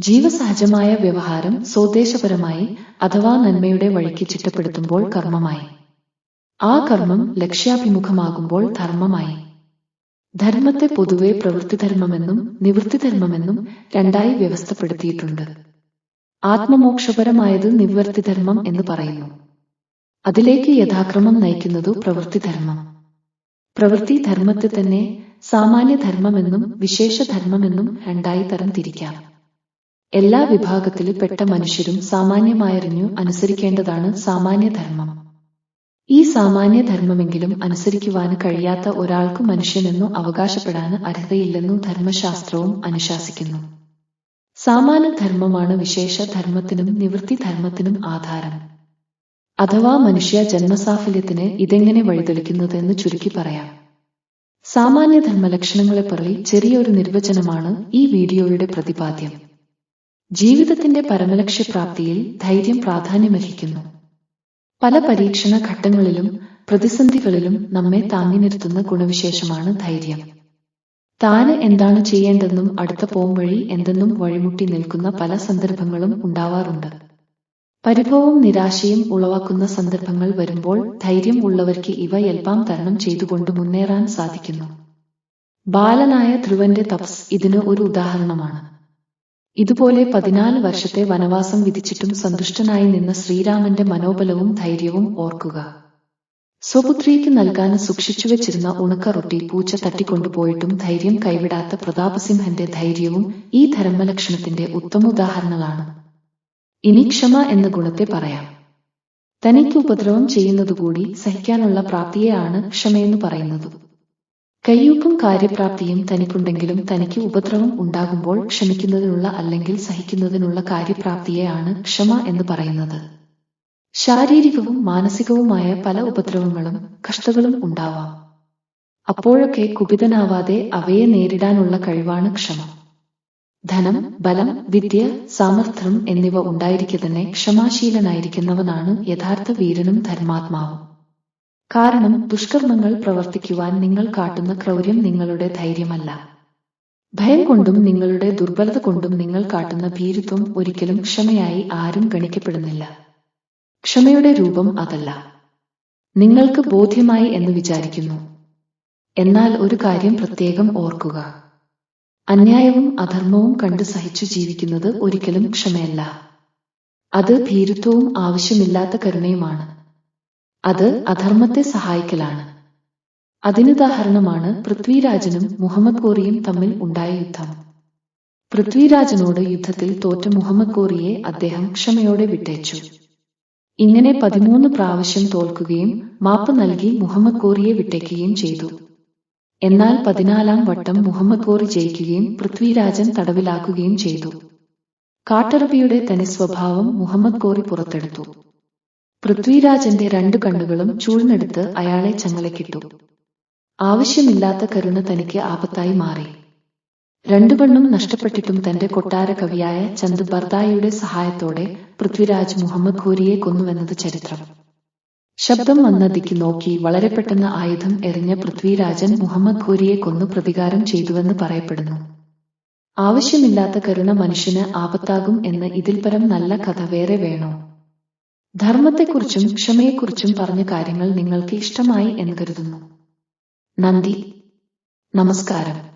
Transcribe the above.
ജീവസഹജമായ വ്യവഹാരം സ്വദേശപരമായി അഥവാ നന്മയുടെ വഴിക്ക് ചിട്ടപ്പെടുത്തുമ്പോൾ കർമ്മമായി. ആ കർമ്മം ലക്ഷ്യാഭിമുഖമാകുമ്പോൾ ധർമ്മമായി. ധർമ്മത്തെ പൊതുവെ പ്രവൃത്തിധർമ്മമെന്നും നിവൃത്തിധർമ്മമെന്നും രണ്ടായി വ്യവസ്ഥപ്പെടുത്തിയിട്ടുണ്ട്. ആത്മമോക്ഷപരമായത് നിവൃത്തിധർമ്മം എന്ന് പറയുന്നു. അതിലേക്ക് യഥാക്രമം നയിക്കുന്നതു പ്രവൃത്തിധർമ്മം. പ്രവൃത്തി ധർമ്മത്തെ തന്നെ സാമാന്യധർമ്മമെന്നും വിശേഷധർമ്മമെന്നും രണ്ടായി തരം തിരിക്കാം. എല്ലാ വിഭാഗത്തിലും പെട്ട മനുഷ്യരും സാമാന്യമായറിഞ്ഞു അനുസരിക്കേണ്ടതാണ് സാമാന്യധർമ്മം. ഈ സാമാന്യധർമ്മമെങ്കിലും അനുസരിക്കുവാന് കഴിയാത്ത ഒരാൾക്ക് മനുഷ്യനെന്നു അവകാശപ്പെടാൻ അർഹതയില്ലെന്നു ധർമ്മശാസ്ത്രവും അനുശാസിക്കുന്നു. സാമാന്യധർമ്മമാണ് നിവൃത്തി ധർമ്മത്തിനും ആധാരം. അഥവാ മനുഷ്യ ജന്മസാഫല്യത്തിന് ഇതെങ്ങനെ വഴിതെളിക്കുന്നതെന്ന് ചുരുക്കി പറയാം. സാമാന്യധർമ്മ ലക്ഷണങ്ങളെ പറയി ചെറിയൊരു നിർവചനമാണ് ഈ വീഡിയോയുടെ പ്രതിപാദ്യം. ജീവിതത്തിന്റെ പരമലക്ഷ്യപ്രാപ്തിയിൽ ധൈര്യം പ്രാധാന്യമർഹിക്കുന്നു. പല പരീക്ഷണ ഘട്ടങ്ങളിലും പ്രതിസന്ധികളിലും നമ്മെ താങ്ങി നിർത്തുന്ന ഗുണവിശേഷമാണ് ധൈര്യം. താന് എന്താണ് ചെയ്യേണ്ടെന്നും അടുത്ത പോംവഴി എന്തെന്നും വഴിമുട്ടി നിൽക്കുന്ന പല സന്ദർഭങ്ങളും ഉണ്ടാവാറുണ്ട്. പരിഭവവും നിരാശയും ഉളവാക്കുന്ന സന്ദർഭങ്ങൾ വരുമ്പോൾ ധൈര്യം ഉള്ളവർക്ക് ഇവ എൽപ്പാം തരണം ചെയ്തുകൊണ്ട് മുന്നേറാൻ സാധിക്കുന്നു. ബാലനായ ധ്രുവന്റെ തപസ് ഇതിന് ഒരു ഉദാഹരണമാണ്. ഇതുപോലെ പതിനാല് വർഷത്തെ വനവാസം വിധിച്ചിട്ടും സന്തുഷ്ടനായി നിന്ന ശ്രീരാമന്റെ മനോബലവും ധൈര്യവും ഓർക്കുക. സ്വപുത്രിക്ക് നൽകാൻ സൂക്ഷിച്ചു വെച്ചിരുന്ന ഉണക്ക റൊട്ടി പൂച്ച തട്ടിക്കൊണ്ടുപോയിട്ടും ധൈര്യം കൈവിടാത്ത പ്രതാപസിംഹന്റെ ധൈര്യവും ഈ ധർമ്മലക്ഷണത്തിന്റെ ഉത്തമ ഉദാഹരണങ്ങളാണ്. ഇനി ക്ഷമ എന്ന ഗുണത്തെ പറയാം. തനിക്ക് ഉപദ്രവം ചെയ്യുന്നതുകൂടി സഹിക്കാനുള്ള പ്രാപ്തിയെയാണ് ക്ഷമയെന്ന് പറയുന്നത്. കയ്യൂപ്പും കാര്യപ്രാപ്തിയും തനിക്കുണ്ടെങ്കിലും തനിക്ക് ഉപദ്രവം ഉണ്ടാകുമ്പോൾ ക്ഷമിക്കുന്നതിനുള്ള അല്ലെങ്കിൽ സഹിക്കുന്നതിനുള്ള കാര്യപ്രാപ്തിയെയാണ് ക്ഷമ എന്ന് പറയുന്നത്. ശാരീരികവും മാനസികവുമായ പല ഉപദ്രവങ്ങളും കഷ്ടതകളും ഉണ്ടാവാം. അപ്പോഴൊക്കെ കുപിതനാവാതെ അവയെ നേരിടാനുള്ള കഴിവാണ് ക്ഷമ. ധനം ബലം വിദ്യ സാമർഥ്യം എന്നിവ ഉണ്ടായിരിക്കെ തന്നെ ക്ഷമാശീലനായിരിക്കുന്നവനാണ് യഥാർത്ഥ വീരനും ധർമാത്മാവും. കാരണം ദുഷ്കർമ്മങ്ങൾ പ്രവർത്തിക്കുവാൻ നിങ്ങൾ കാട്ടുന്ന ക്രൗര്യം നിങ്ങളുടെ ധൈര്യമല്ല. ഭയം കൊണ്ടും നിങ്ങളുടെ ദുർബലത കൊണ്ടും നിങ്ങൾ കാട്ടുന്ന ഭീരുത്വം ഒരിക്കലും ക്ഷമയായി ആരും ഗണിക്കപ്പെടുന്നില്ല. ക്ഷമയുടെ രൂപം അതല്ല. നിങ്ങൾക്ക് ബോധ്യമായി എന്ന് വിചാരിക്കുന്നു. എന്നാൽ ഒരു കാര്യം പ്രത്യേകം ഓർക്കുക. അന്യായവും അധർമ്മവും കണ്ട് സഹിച്ചു ജീവിക്കുന്നത് ഒരിക്കലും ക്ഷമയല്ല. അത് ഭീരുത്വവും ആവശ്യമില്ലാത്ത കരുണയുമാണ്. അത് അധർമ്മത്തെ സഹായിക്കലാണ്. അതിനുദാഹരണമാണ് പൃഥ്വിരാജനും മുഹമ്മദ് കോറിയും തമ്മിൽ ഉണ്ടായ യുദ്ധം. പൃഥ്വിരാജനോട് യുദ്ധത്തിൽ തോറ്റ മുഹമ്മദ് കോറിയെ അദ്ദേഹം ക്ഷമയോടെ വിട്ടയച്ചു. ഇങ്ങനെ പതിമൂന്ന് പ്രാവശ്യം തോൽക്കുകയും മാപ്പ് നൽകി മുഹമ്മദ് കോറിയെ വിട്ടേക്കുകയും ചെയ്തു. എന്നാൽ പതിനാലാം വട്ടം മുഹമ്മദ് കോറി ജയിക്കുകയും പൃഥ്വിരാജൻ തടവിലാക്കുകയും ചെയ്തു. കാട്ടറബിയുടെ തനി സ്വഭാവം മുഹമ്മദ് കോറി പുറത്തെടുത്തു. പൃഥ്വിരാജന്റെ രണ്ടു കണ്ണുകളും ചൂഴ്ന്നെടുത്ത് അയാളെ ചങ്ങലക്കിട്ടു ആവശ്യമില്ലാത്ത കരുണ തനിക്ക് ആപത്തായി മാറി. രണ്ടു കണ്ണും നഷ്ടപ്പെട്ടിട്ടും തന്റെ കൊട്ടാര കവിയായ ചന്ദ് ബർദായിയുടെ സഹായത്തോടെ പൃഥ്വിരാജ് മുഹമ്മദ് ഘോരിയെ കൊന്നുവെന്നത് ചരിത്രം. ശബ്ദം വന്ന ദിക്ക് നോക്കി വളരെ പെട്ടെന്ന് ആയുധം എറിഞ്ഞ പൃഥ്വിരാജൻ മുഹമ്മദ് ഘോരിയെ കൊന്നു പ്രതികാരം ചെയ്തുവെന്ന് പറയപ്പെടുന്നു. ആവശ്യമില്ലാത്ത കരുണ മനുഷ്യന് ആപത്താകും എന്ന് ഇതിൽ പരം നല്ല കഥ വേറെ വേണോ? ധർമ്മത്തെക്കുറിച്ചും ക്ഷമയെക്കുറിച്ചും പറഞ്ഞ കാര്യങ്ങൾ നിങ്ങൾക്ക് ഇഷ്ടമായി എന്ന് കരുതുന്നു. നന്ദി. നമസ്കാരം.